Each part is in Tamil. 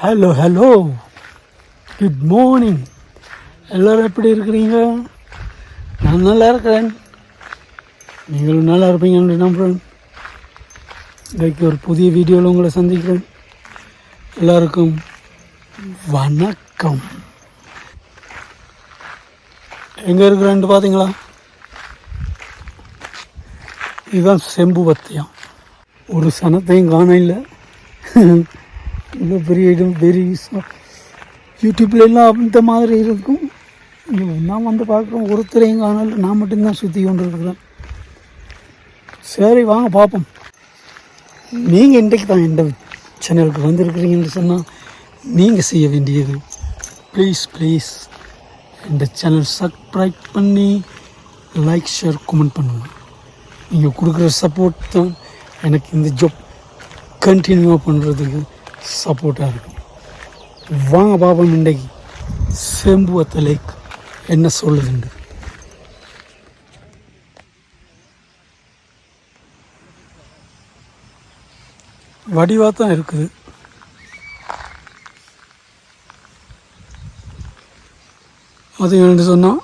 ஹலோ ஹலோ குட் மார்னிங் எல்லோரும் எப்படி இருக்கிறீங்க? நான் நல்லா இருக்கிறேன். நீங்களும் நல்லா இருப்பீங்கன்னு நம்புகிறேன் இன்றைக்கு ஒரு புதிய வீடியோவில் உங்களை சந்திக்கிறேன். எல்லாருக்கும் வணக்கம். எங்கே இருக்கிறேன்ட்டு பார்த்தீங்களா இதுதான் செம்பு பத்தியம் ஒரு சனத்தையும் காண இல்லை. இன்னும் பெரிய இடம் பெரிய யூடியூப்லாம் யூடியூப்ல எல்லாம் இந்த மாதிரி இருக்கும். இங்க நான் வந்து பார்க்குறோம் ஒருத்தரையும் காணல நான் மட்டும்தான் சுற்றி கொண்டு இருக்கிறேன் சரி வாங்க பார்ப்போம். நீங்கள் இன்றைக்கு தான் இந்த சேனலுக்கு வந்திருக்கிறீங்கன்னு சொன்னால் நீங்கள் செய்ய வேண்டியது. ப்ளீஸ் ப்ளீஸ் இந்த சேனல் சப்ஸ்கிரைப் பண்ணி லைக் ஷேர் கமெண்ட் பண்ணுங்கள் நீங்கள் கொடுக்குற சப்போர்ட் தான் எனக்கு இந்த ஜாப் கண்டினியூவாக பண்ணுறதுக்கு சப்போர்ட்டாக இருக்கும். வாங்க பாபம் இன்றைக்கு செம்புவத்த லேக் என்ன சொல்லுதுண்டு வடிவாக தான் இருக்குது. அது என்று சொன்னால்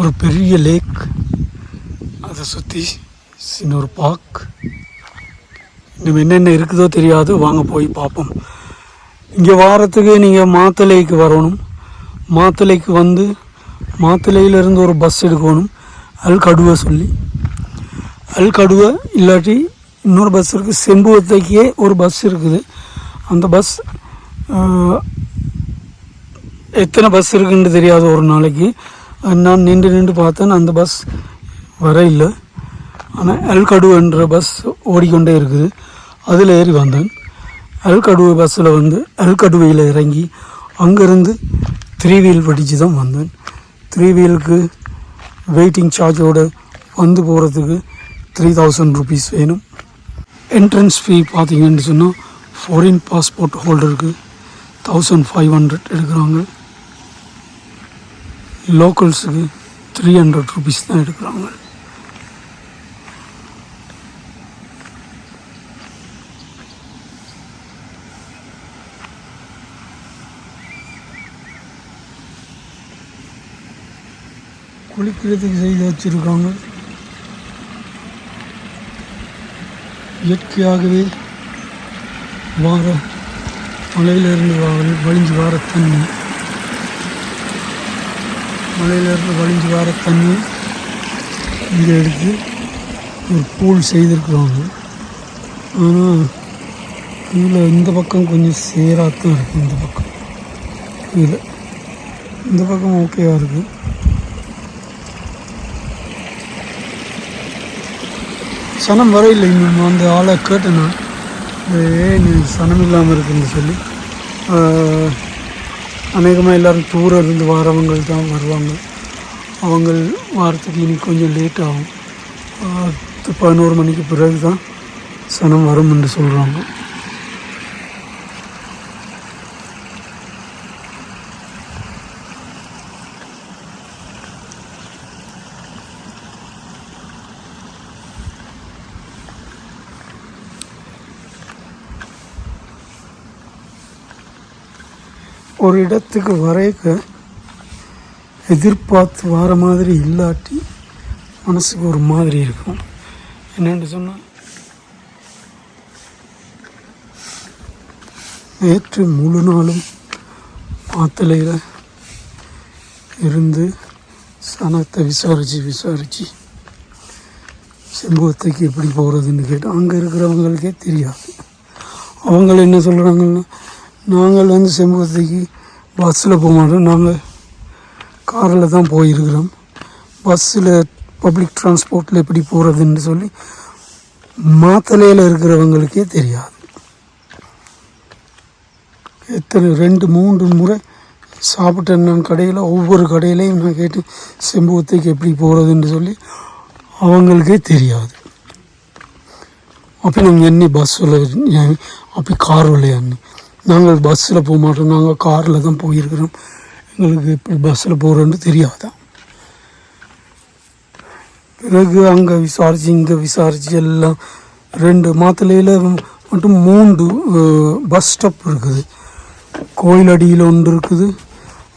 ஒரு பெரிய லேக். அதை சுற்றி சின்ன ஒரு பார்க். இன்னும் என்னென்ன இருக்குதோ தெரியாது. வாங்க போய் பார்ப்போம். இங்கே வாரத்துக்கு நீங்கள் மாத்தளைக்கு வரணும். மாத்தளைக்கு வந்து மாத்தலையிலேருந்து ஒரு பஸ் எடுக்கணும். அல் கடுவை சொல்லி. அல் கடுவை இல்லாட்டி இன்னொரு பஸ் இருக்குது செம்புவத்தைக்கே ஒரு பஸ் இருக்குது. அந்த பஸ் எத்தனை பஸ் இருக்குன்னு தெரியாது ஒரு நாளைக்கு. நான் நின்று நின்று பார்த்தேன். அந்த பஸ் வர இல்லை ஆனால் அல் கடுவன்ற பஸ் ஓடிக்கொண்டே இருக்குது. அதில் ஏறி வந்தேன். அல்கடுவை பஸ்ஸில் வந்து அல்கடுவையில் இறங்கி அங்கேருந்து த்ரீ வீல் படித்து தான் வந்தேன். த்ரீ வீலுக்கு வெயிட்டிங் சார்ஜோடு வந்து போகிறதுக்கு த்ரீ தௌசண்ட் ருபீஸ் வேணும். என்ட்ரன்ஸ் ஃபீ பார்த்தீங்கன்னு சொன்னால் ஃபாரின் பாஸ்போர்ட் ஹோல்டருக்கு தௌசண்ட் ஃபைவ் ஹண்ட்ரட் எடுக்கிறாங்க. லோக்கல்ஸுக்கு த்ரீ ஹண்ட்ரட் ருபீஸ் தான் எடுக்கிறாங்க. குளிக்கிறதுக்கு செய்து வச்சுருக்காங்க. இயற்கையாகவே வார மலையிலிருந்து வ- வழிஞ்சு வார தண்ணி. மலையிலிருந்து வழிஞ்சு வார தண்ணி. இங்கே எடுத்து ஒரு பூல் செய்திருக்கிறாங்க. ஆனால் இதில் இந்த பக்கம் கொஞ்சம் சேராக தான் இருக்குது இந்த பக்கம். இதில். இந்த பக்கம் ஓகேவா இருக்குது சனம் வரையில்லை இன்னும் அந்த ஆளை கேட்டேன் ஏன் இது சனம் இல்லாமல் இருக்குன்னு சொல்லி. அநேகமாக எல்லோரும் தூரம் இருந்து வரவங்க தான் வருவாங்க. அவங்க வாரத்துக்கு இனி கொஞ்சம் லேட் ஆகும். பத்து பதினோரு மணிக்கு பிறகு தான் சனம் வரும் என்று சொல்கிறாங்க ஒரு இடத்துக்கு வரைக்க எதிர்பார்த்து வர மாதிரி இல்லாட்டி மனசுக்கு ஒரு மாதிரி இருக்கும். என்னென்னு சொன்னால் நேற்று முழு நாளும் மாத்தலையில் இருந்து சனத்தை விசாரித்து விசாரித்து செம்புவத்தைக்கு எப்படி போகிறதுன்னு கேட்டு அங்கே இருக்கிறவங்களுக்கே தெரியாது. அவங்க என்ன சொல்கிறாங்கன்னா நாங்கள் வந்து செம்புவத்தைக்கு பஸ்ஸில் போக மாட்டோம். நாங்கள் காரில் தான் போயிருக்கிறோம். பஸ்ஸில் பப்ளிக் டிரான்ஸ்போர்ட்டில் எப்படி போகிறதுன்னு சொல்லி மாத்தலையில் இருக்கிறவங்களுக்கே தெரியாது. எத்தனை ரெண்டு மூன்று முறை சாப்பிட்டேன் நான் கடையில் ஒவ்வொரு கடையிலையும் நான் கேட்டு செம்புவத்தைக்கு எப்படி போகிறதுன்னு சொல்லி அவங்களுக்கே தெரியாது. அப்போ நாங்கள் என்ன பஸ்ஸில் அப்போ கார் விளையாடுனு நாங்கள் பஸ்ஸில் போக மாட்டோம். நாங்கள் காரில் தான் போயிருக்கிறோம். எங்களுக்கு எப்படி பஸ்ஸில் போகிறோன்னு தெரியாதான் பிறகு அங்கே விசாரித்து இங்கே விசாரித்து எல்லாம் ரெண்டு மாத்தலையில் மட்டும் மூன்று பஸ் ஸ்டாப் இருக்குது. கோயில் அடியில் ஒன்று இருக்குது.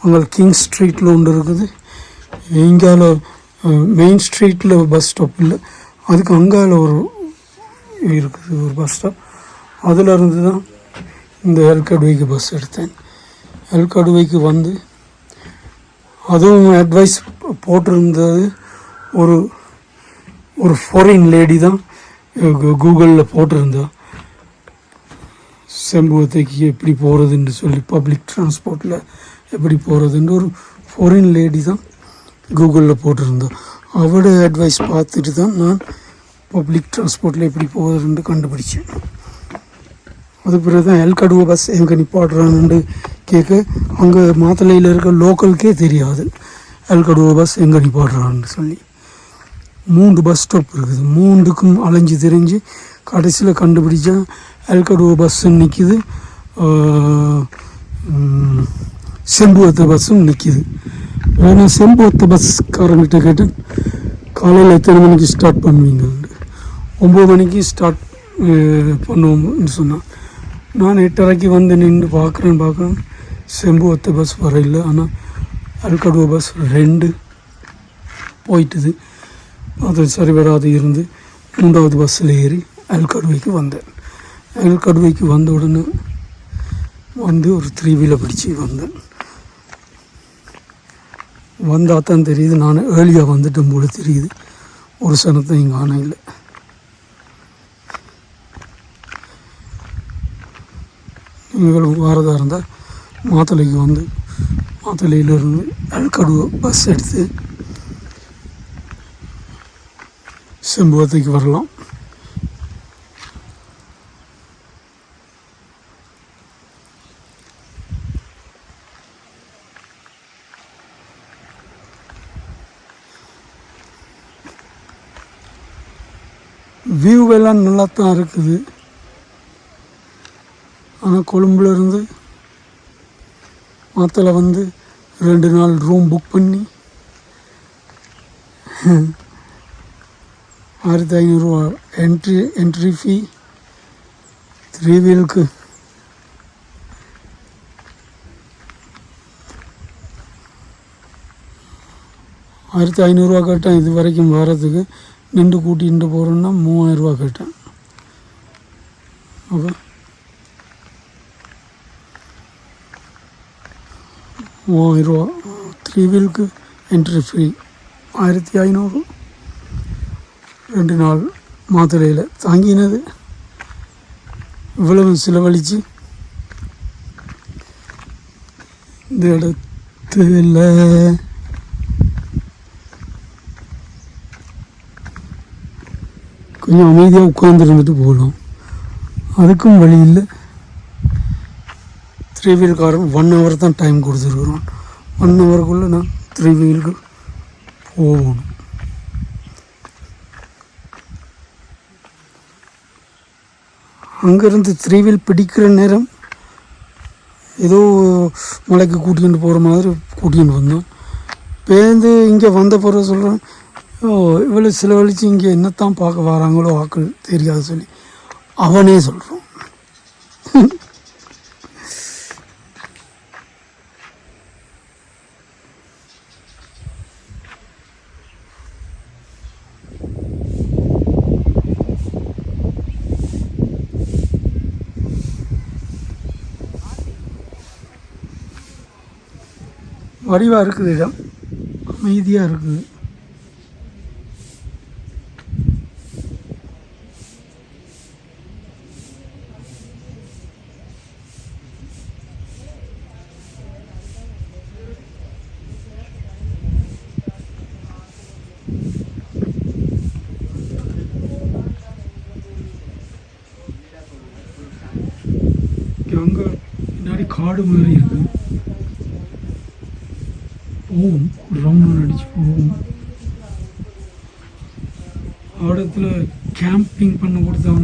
அங்கே கிங் ஸ்ட்ரீட்டில் ஒன்று இருக்குது. இங்கால மெயின் ஸ்ட்ரீட்டில் பஸ் ஸ்டாப் இல்லை. அதுக்கு அங்கால ஒரு இருக்குது ஒரு பஸ் ஸ்டாப் அதில் இருந்து தான் இந்த எல்கடுவைக்கு பஸ் எடுத்தேன். எல்கடுவைக்கு வந்து அதுவும் அட்வைஸ் போட்டிருந்தது. ஒரு ஒரு ஃபாரின் லேடி தான் கூகுளில் போட்டிருந்தா. செம்புவத்தைக்கு எப்படி போகிறதுன்னு சொல்லி பப்ளிக் டிரான்ஸ்போர்ட்டில் எப்படி போகிறதுன்னு ஒரு ஃபாரின் லேடி தான் கூகுளில் போட்டிருந்தா. அவட அட்வைஸ் பார்த்துட்டு தான் நான் பப்ளிக் டிரான்ஸ்போர்ட்டில் எப்படி போகிறதுன்னு கண்டுபிடிச்சேன். அது பிறகு தான் எல்கடுவ பஸ் எங்கே நிப்பாடுறான்னு கேட்க அங்கே மாத்தளையில் இருக்க லோக்கலுக்கே தெரியாது. எல்கடுவ பஸ் எங்கே நிப்பாடுறான்னு சொல்லி. மூன்று பஸ் ஸ்டாப் இருக்குது. மூன்றுக்கும் அலைஞ்சு தெரிஞ்சு கடைசியில் கண்டுபிடிச்சா எல்கடுவ பஸ்ஸும் நிற்கிது செம்புவத்த பஸ்ஸும் நிற்கிது ஆனால் செம்புவத்த பஸ்காரங்கிட்ட கேட்டேன் காலையில் எத்தனை மணிக்கு ஸ்டார்ட் பண்ணுவீங்க ஒம்பது மணிக்கு ஸ்டார்ட் பண்ணுவோம்னு சொன்னான். நான் எட்டரைக்கு வந்து நின்று பார்க்குறேன் பார்க்குறேன். செம்புவத்தை பஸ் வரையில் ஆனால் அல்கடுவ பஸ் ரெண்டு போயிட்டுது. அது சரி வராது இருந்து மூன்றாவது பஸ்ஸில் ஏறி அல்கடுவைக்கு வந்தேன். அல்கடுவைக்கு வந்த உடனே வந்து ஒரு த்ரீ வீலர் பிடிச்சி வந்தேன். வந்தால் தான் தெரியுது. நான் ஏர்லியாக வந்துட்டும் போல தெரியுது. ஒரு சனத்தை இங்கே ஆனால் இல்லை நீங்களும் வாரதா இருந்தால் மாத்தளைக்கு வந்து மாத்தலையிலிருந்து அல்கடுவ பஸ் எடுத்து செம்புவத்தைக்கு வரலாம். வியூ எல்லாம் நல்லா தான் இருக்குது. ஆனால் கொழும்புலேருந்து மாத்தலை வந்து ரெண்டு நாள் ரூம் புக் பண்ணி ஆயிரத்தி ஐநூறுரூவா என்ட்ரி என்ட்ரி ஃபீ த்ரீ வீலுக்கு ஆயிரத்தி ஐநூறுரூவா கேட்டேன் இது வரைக்கும் வர்றதுக்கு நின்று கூட்டிகிட்டு போகிறோன்னா மூவாயிரரூவா கேட்டேன். அப்போ மூவாயிரரூவா த்ரீ வீலுக்கு என்ட்ரி ஃப்ரீ ஆயிரத்தி ஐநூறு. ரெண்டு நாள் மாத்திரையில் தாங்கினது. இவ்வளவு செலவழித்து இந்த இடத்துல கொஞ்சம் அமைதியாக உட்காந்துருந்துட்டு போகலாம். அதுக்கும் வழி இல்லை. த்ரீ வீல் காரன் ஒன் ஹவர் தான் டைம் கொடுத்துருக்குறோம் ஒன் ஹவருக்குள்ளே நான் த்ரீ வீல்கள் போகணும். அங்கேருந்து த்ரீ வீல் பிடிக்கிற நேரம் ஏதோ மலைக்கு கூட்டிகிட்டு போகிற மாதிரி கூட்டிகிட்டு வந்தோம் பேருந்து இங்கே வந்த பிறகு சொல்கிறேன் ஓ இவ்வளோ செலவழித்து இங்கே என்னத்தான் பார்க்க வராங்களோ ஆக்கள் தெரியாது சொல்லி. அவனே சொல்கிறான் வடிவாக இருக்குது இடம். அமைதியாக இருக்குது. அங்கே பின்னாடி காடு மாதிரி இருக்கு. பண்ண கொடுத்தாங்கன்னா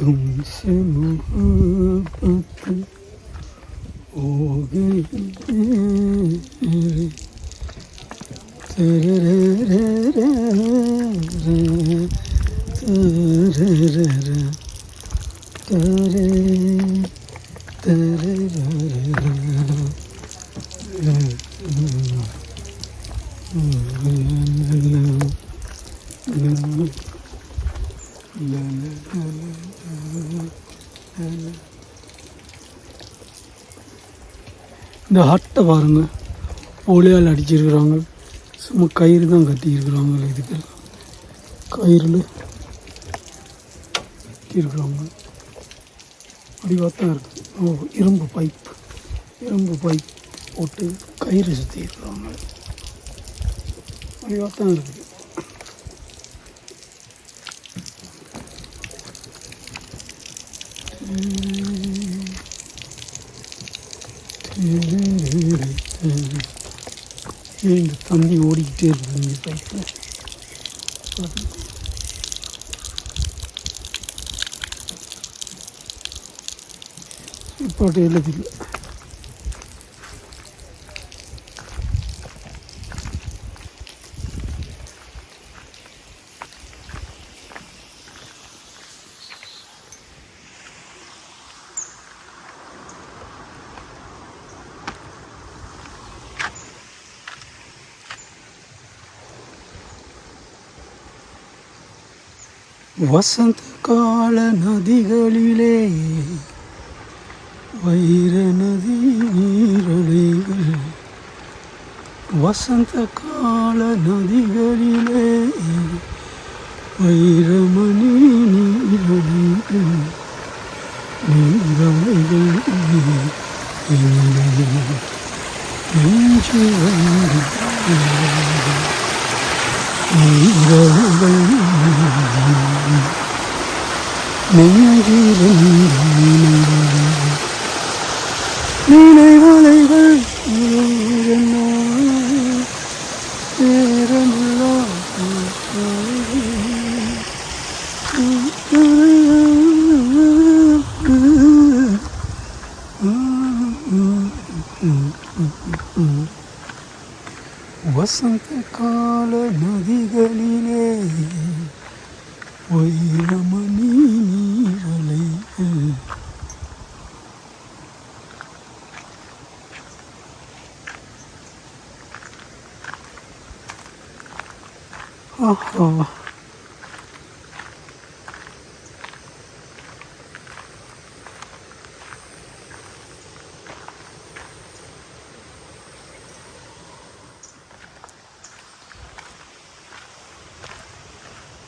तुमसे मोहब्बत हो गई है। तेरे रे रे रे இந்த ஹட்டை பாருங்க. போலியால் அடிச்சிருக்கிறாங்க. சும்மா கயிறு தான் கட்டியிருக்கிறாங்க இதுக்கெல்லாம். கயிறில் கட்டியிருக்கிறாங்க. அப்படிவா தான் இருக்குது ஓ இரும்பு பைப். இரும்பு பைப் போட்டு கயிறு சுற்றி இருக்கிறாங்க தான் இருக்குது ஏன் இந்த தண்ணி ஓடிக்கிட்டே இருக்குது இந்த பைப்பில் இப்பாட்டு எழுதில்லை வசந்த கால நதிகளிலே வைர நதி நீரலைகள் வசந்த கால நதிகளிலே வைரமணி நீரலைகள் நீரலைகள் நெஞ்சு வந்து நீரலைகள் நினைவலைகள்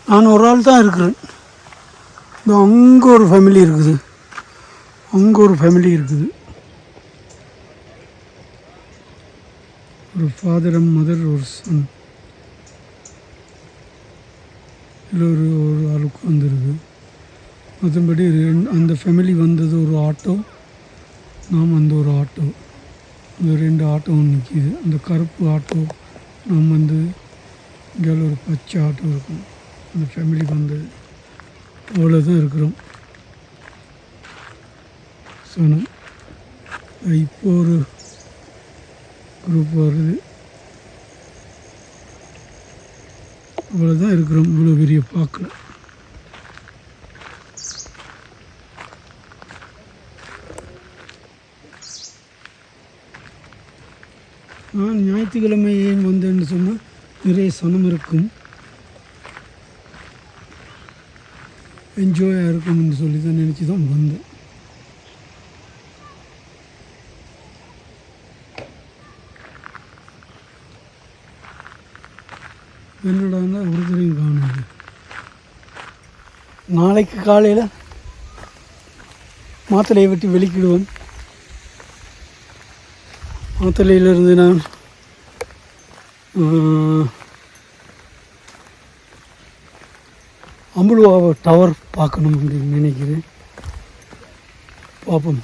நான் ஒரு ஆள் தான் இருக்கிறேன். இந்த அங்கே ஒரு ஃபேமிலி இருக்குது. அங்கே ஒரு ஃபேமிலி இருக்குது. ஒரு ஃபாதர் அண்ட் மதர் ஒரு சன் இதில் ஒரு ஒரு ஆளுக்கு வந்துருக்கு. மற்றபடி ரெண்டு அந்த ஃபேமிலி வந்தது ஒரு ஆட்டோ நாம் அந்த ஒரு ஆட்டோ இந்த ரெண்டு ஆட்டோவும் நிற்கிது அந்த கருப்பு ஆட்டோ நாம் வந்து இங்கே ஒரு பச்சை ஆட்டோ இருக்கும். அந்த வந்து அவ்வளோ தான் இருக்கிறோம் சனம் இப்போ ஒரு குரூப் வருது. அவ்வளோ தான் இருக்கிறோம். இவ்வளோ பெரிய பார்க்கல நான் ஞாயிற்றுக்கிழமை ஏன் வந்தேன்னு சொன்னால் நிறைய சனம் இருக்கும். என்ஜாயாக இருக்கும்னு சொல்லி தான் நினச்சி தான் வந்தேன். என்னடான்னா ஒருத்தரையும் காணுது. நாளைக்கு காலையில் மாத்தலையை விட்டு வெளிக்கிடுவேன். மாத்தலையிலிருந்து நான் ஆஹ், அம்புலுவாவை டவர் பார்க்கணும் அப்படின்னு நினைக்கிறேன். பார்ப்போம்.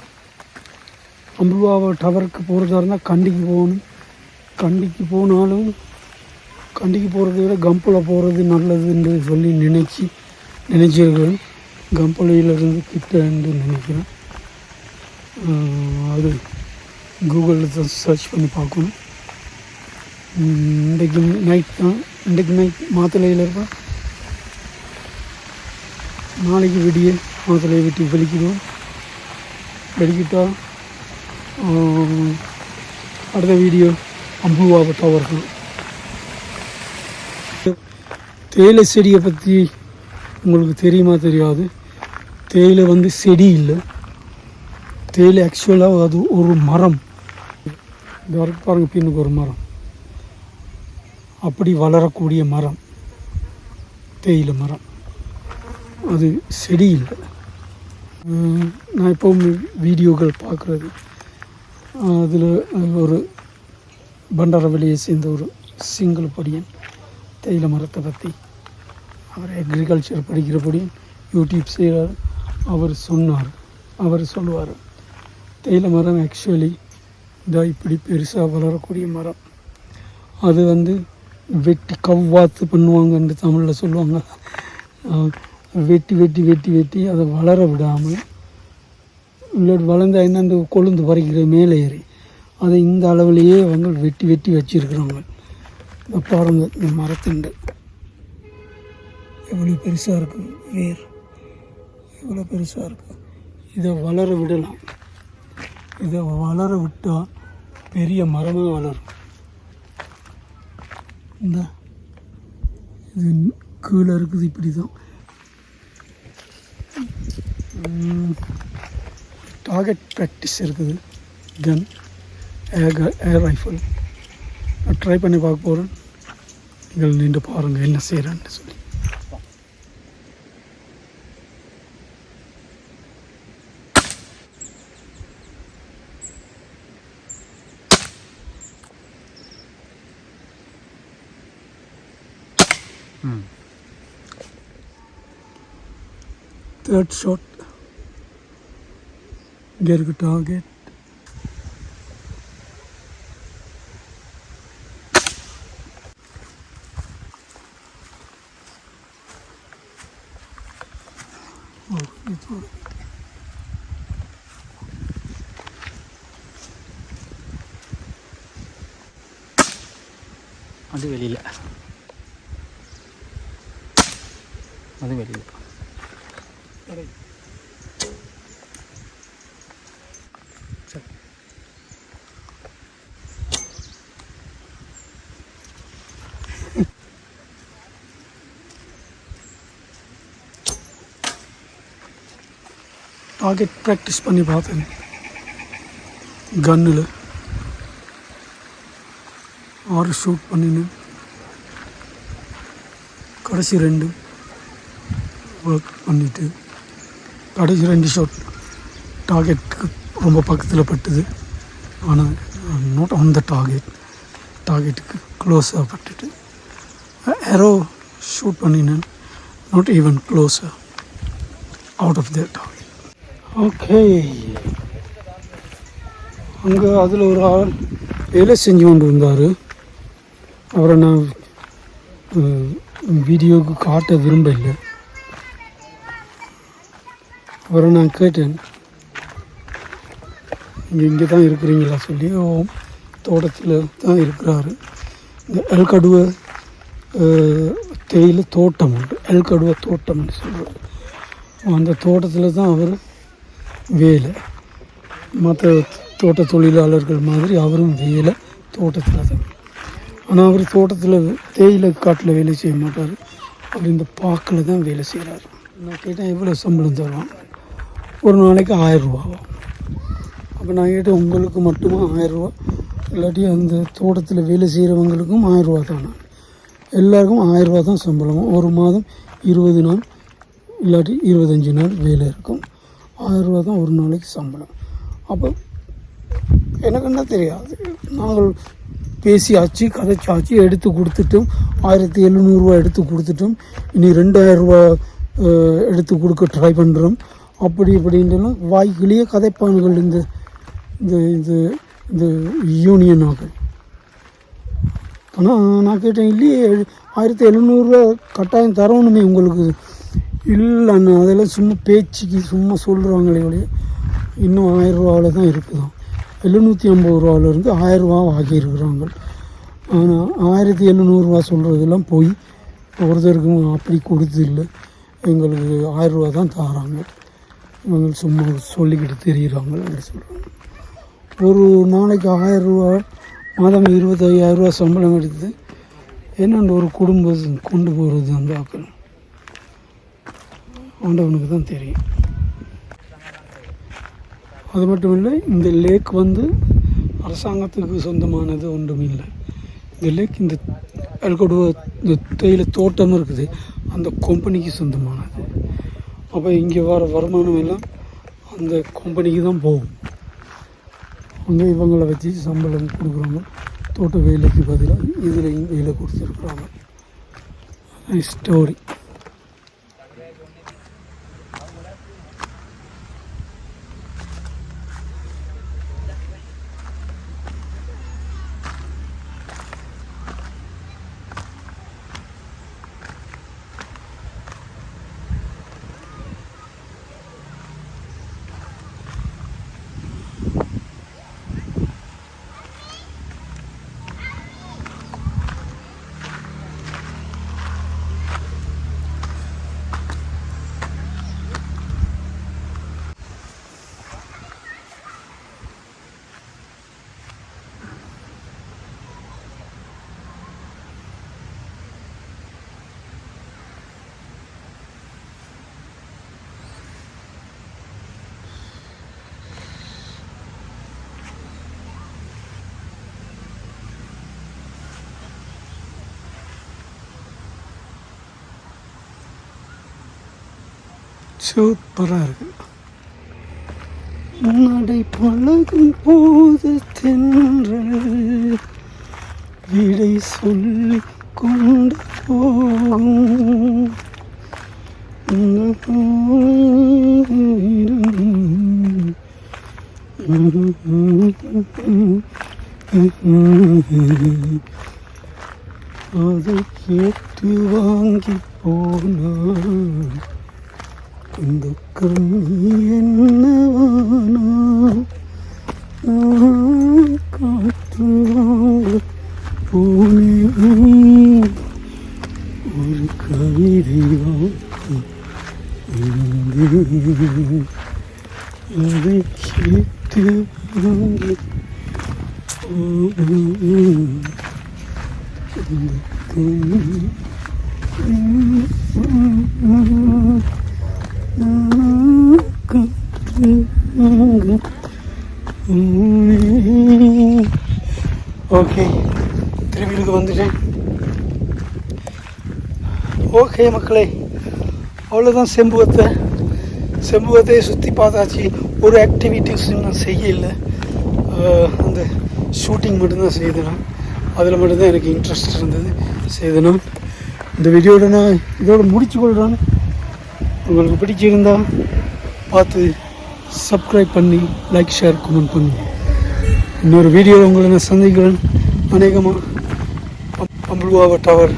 அம்புலுவாவை டவருக்கு போகிறதா இருந்தால் கண்டிக்கு போகணும். கண்டிக்கு போனாலும் கண்டிக்கு போகிறத விட கம்பில் போகிறது நல்லதுன்றது சொல்லி நினச்சி நினச்சிருக்கிறேன் கம்பளையிலிருந்து கிட்ட என்று நினைக்கிறேன். அது கூகுளில் தான் சர்ச் பண்ணி பார்க்கணும். இன்றைக்கு நைட் தான். இன்றைக்கு நைட் மாத்தளையில் இருப்பேன் நாளைக்கு விடிய மாத்தளையை விட்டு வெளிக்கிடுவோம் வெளிக்கிட்டால் அடுத்த வீடியோ அம்புவாவை டவர்கள் தேயிலை செடியை பற்றி உங்களுக்கு தெரியுமா தெரியாது. தேயிலை வந்து செடி இல்லை. தேயிலை ஆக்சுவலாக அது ஒரு மரம். இந்த வரைக்கும் பாருங்கள் பின்னுக்கு ஒரு மரம். அப்படி வளரக்கூடிய மரம். தேயிலை மரம். அது செடி இல்லை நான் எப்பவும் வீடியோக்கள் பார்க்குறது. அதில் ஒரு பண்டாரவெளியை சேர்ந்த ஒரு சிங்கிள் படியன் தேயிலை மரத்தை பற்றி அவர் அக்ரிகல்ச்சர் படிக்கிறபடியும் யூடியூப் செய்கிறார் அவர் சொன்னார் அவர் சொல்லுவார் தேயிலை மரம் ஆக்சுவலி இந்த இப்படி பெருசாக வளரக்கூடிய மரம். அது வந்து வெட்டி கவ்வாத்து பண்ணுவாங்கன்னு தமிழில் சொல்லுவாங்க. வெட்டி வெட்டி வெட்டி வெட்டி அதை வளர விடாமல் இல்லாட்டி வளர்ந்து என்ன அந்த கொழுந்து பறிக்கிற மேலே ஏறி. அதை இந்த அளவுலேயே அவங்க வெட்டி வெட்டி வச்சிருக்கிறாங்க இந்த பாருங்க இந்த மரத்துண்டு. எவ்வளோ பெருசாக இருக்குது வேர். எவ்வளோ பெருசாக இருக்குது இதை வளர விடலாம். இதை வளர விட்டால் பெரிய மரமாக வளரும். இந்த இது கீழே இருக்குது இப்படி தான் டார்கெட் ப்ராக்டிஸ் இருக்குது. கன் ஏர் ஏர் ரைஃபிள் நான் ட்ரை பண்ணி பார்க்க போகிறேன் நீங்கள் நின்று பாருங்கள் என்ன செய்கிறேன்னு சொல்லி Third shot. Get a Correct. Target practice பண்ணி பார்த்தேன் கன்னில் ஆறு ஷூட் பண்ணினேன் கடைசி ரெண்டு ஒர்க் பண்ணிவிட்டு கடைசி ரெண்டு ஷாட் டார்கெட்டுக்கு ரொம்ப பக்கத்தில் பட்டுது. ஆனால் நாட் ஆன் த டார்கெட் டார்கெட்டுக்கு க்ளோஸாக பட்டுட்டு. ஏரோ ஷூட் பண்ணினேன். நாட் ஈவன் க்ளோஸாக out of the target okay அங்கே அதில் ஒரு ஆள் வேலை செஞ்சு கொண்டு இருந்தார் அவரை நான் வீடியோவுக்கு காட்ட விரும்பலை. அவரை நான் கேட்டேன். நீங்கள் இங்கே தான் இருக்கிறீங்களா சொல்லி தோட்டத்தில் தான் இருக்கிறாரு. இந்த எல்கடுவ தேயிலை தோட்டம் உண்டு. எல்கடுவ தோட்டம்னு சொல்கிறார் அந்த தோட்டத்தில் தான் அவர் வேலை. மற்ற தோட்ட தொழிலாளர்கள் மாதிரி அவரும் வேலை தோட்டத்தில் தான். ஆனால் அவர் தோட்டத்தில் தேயிலை காட்டில் வேலை செய்ய மாட்டார். அவர் இந்த பாக்கில் தான் வேலை செய்கிறார் நான் கேட்டேன் எவ்வளோ சம்பளம் தருவான் ஒரு நாளைக்கு ஆயிரரூபாவும் அப்போ நான் கேட்டேன் உங்களுக்கு மட்டுமா ஆயிரரூபா இல்லாட்டி அந்த தோட்டத்தில் வேலை செய்கிறவங்களுக்கும் ஆயிரரூபா தானே? எல்லாருக்கும் ஆயிரம் ரூபா தான் சம்பளம்? ஒரு மாதம் இருபது நாள் இல்லாட்டி இருபத்தஞ்சி நாள் வேலை இருக்கும். ஆயிரரூபா தான் ஒரு நாளைக்கு சம்பளம். அப்போ எனக்கு என்ன தெரியாது. நாங்கள் பேசியாச்சு கதைச்சாச்சு எடுத்து கொடுத்துட்டோம். ஆயிரத்தி எழுநூறுவா எடுத்து கொடுத்துட்டோம். இனி ரெண்டாயிரரூபா எடுத்து கொடுக்க ட்ரை பண்ணுறோம் அப்படி இப்படின்ட்டுலாம் வாய்க்கிலேயே கதைப்பான்கள் இந்த இந்த இது இந்த யூனியன் ஆக்கள் ஆனால் நான் கேட்டேன் இல்லையே ஆயிரத்தி எழுநூறுரூவா கட்டாயம் தரணுமே உங்களுக்கு. இல்லைண்ணா அதெல்லாம் சும்மா பேச்சுக்கு சும்மா சொல்கிறாங்களே ஒழிய இன்னும் ஆயிரம் ரூபாவில் தான் இருக்குதாம். எழுநூற்றி ஐம்பது ரூபாவிலேருந்து ஆயிரம் ரூபா ஆகியிருக்கிறாங்க ஆனால் ஆயிரத்தி எழுநூறுவா சொல்கிறதெல்லாம் போய் ஒருத்தருக்கும் அப்படி கொடுத்து இல்லை. எங்களுக்கு ஆயிரம் ரூபா தான் தராங்க. இவங்க சும்மா சொல்லிக்கிட்டு அப்படின்னு சொல்கிறாங்க ஒரு நாளைக்கு ஆயிரம் ரூபா மாதம் இருபத்தையாயிரம் ரூபா சம்பளம் எடுத்து என்னென்ன ஒரு குடும்பம் கொண்டு போகிறது அந்த ஆக்கள் ஆண்டவனுக்கு தான் தெரியும். அது மட்டும் இல்லை இந்த லேக் வந்து அரசாங்கத்துக்கு சொந்தமானது ஒன்றும் இல்லை. இந்த லேக் இந்த எல்கொடுவ இந்த தேயிலை தோட்டம் இருக்குது அந்த கம்பெனிக்கு சொந்தமானது. அப்போ இங்கே வர வருமானம் எல்லாம் அந்த கம்பெனிக்கு தான் போகும். அங்கே இவங்களை வச்சு சம்பளம் கொடுக்குறாங்க தோட்ட வேலைக்கு பதிலாக இதுலேயும் வேலை கொடுத்துருக்குறாங்க. ஸ்டோரி சூப்பராக இருக்கு நடை பழகும் போது தென்றல் விடை சொல்லி கொண்டு போகும் அதை கேட்டு வாங்கி போனான் இந்த கண்ணி என்னவானா நான் காற்று வாங்க போனேன் ஒரு கவிதை வாங்க இருந்தேன். அதை கேட்டு வாங்கி போனேன் இந்த கண்ணி ஓகே திருவிழுக்கு வந்துட்டேன். ஓகே மக்களே. அவ்வளோதான் செம்புவத்தை செம்புவத்தை சுற்றி பார்த்தாச்சு. ஒரு ஆக்டிவிட்டிஸும் நான் செய்யலை. அந்த ஷூட்டிங் மட்டும்தான் செய்தேன். அதில் மட்டும்தான் எனக்கு இன்ட்ரெஸ்ட் இருந்தது. செய்தேன். இந்த வீடியோட நான் இதோட முடிச்சு கொள்கிறேன்னு உங்களுக்கு பிடிச்சிருந்தா பார்த்து சப்ஸ்கிரைப் பண்ணி லைக் ஷேர் கமெண்ட் பண்ணி. இன்னொரு வீடியோவில் உங்களை நான் சந்திக்கிறேன். அநேகமாக அம்புவாவை டவர்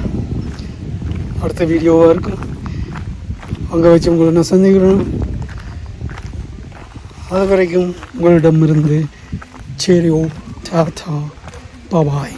அடுத்த வீடியோவாக இருக்கும். அங்கே வச்சு உங்களை நான் சந்திக்கிறேன். அது வரைக்கும் உங்களிடமிருந்து ஓ டாட்டா பாபாய்